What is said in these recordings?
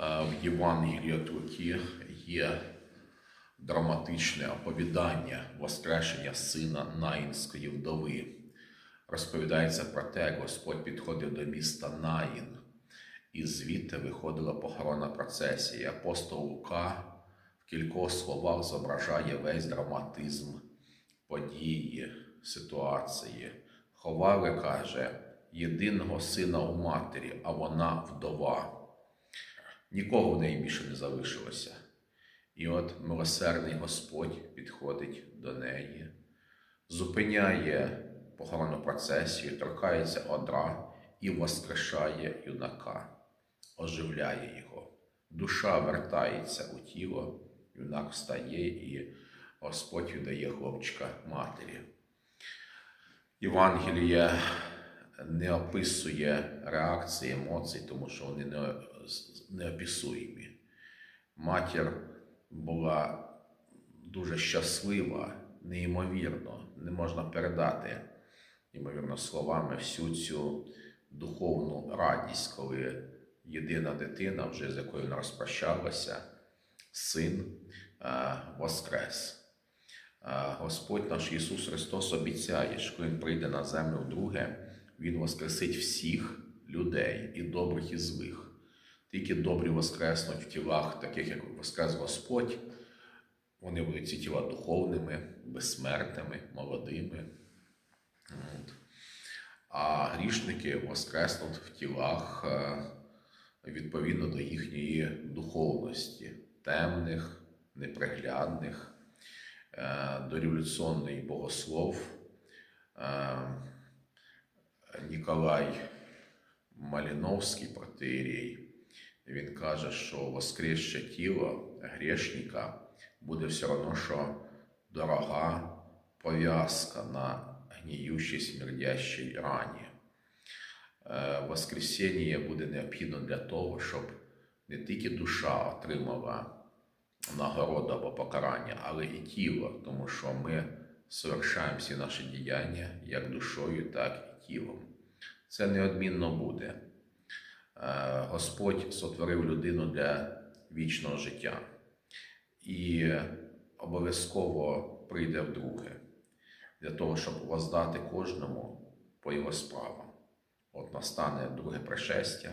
в Євангелії Луки є драматичне оповідання Воскрешення сина Наїнської вдови. Розповідається про те, як Господь підходив до міста Наїн, і звідти виходила похоронна процесія. Апостол Лука в кількох словах зображає весь драматизм події, ситуації. Ховали, каже, єдиного сина у матері, а вона вдова. Нікого в неї більше не залишилося. І от милосердний Господь підходить до неї, зупиняє похоронну процесію, торкається одра і воскрешає юнака, оживляє його. Душа вертається у тіло, юнак встає і Господь віддає хлопчика матері. Євангеліє не описує реакції емоцій, тому що вони не, неописуємі. Матір була дуже щаслива, неймовірно, не можна передати, ймовірно, словами всю цю духовну радість, коли єдина дитина, вже з якою вона розпрощалася, син е, воскрес. Е, Господь наш Ісус Христос обіцяє, що Він прийде на землю вдруге, Він воскресить всіх людей, і добрих, і злих. Тільки добрі воскреснуть в тілах, таких як Воскрес Господь, вони будуть ці тіла духовними, безсмертними, молодими. А грішники воскреснуть в тілах е, відповідно до їхньої духовності, темних, неприглядних, Е, дореволюційний богослов е, Ніколай Маліновський протеєрей, він каже, що воскресше тіло грешника буде все одно, що дорога пов'язка на гніючій смердящій рані. Е, Воскресіння буде необхідно для того, щоб не тільки душа отримала нагороду або покарання, але і тіло, тому що ми совершаємо всі наші діяння як душою, так і тілом. Це неодмінно буде. Е, Господь сотворив людину для вічного життя і обов'язково прийде вдруге для того, щоб воздати кожному по його справам. От настане друге пришестя.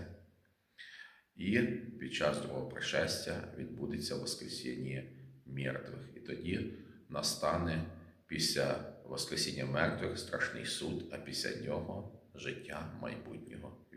І під час другого пришестя відбудеться Воскресіння мертвих. І тоді настане після Воскресіння мертвих страшний суд, а після нього життя майбутнього.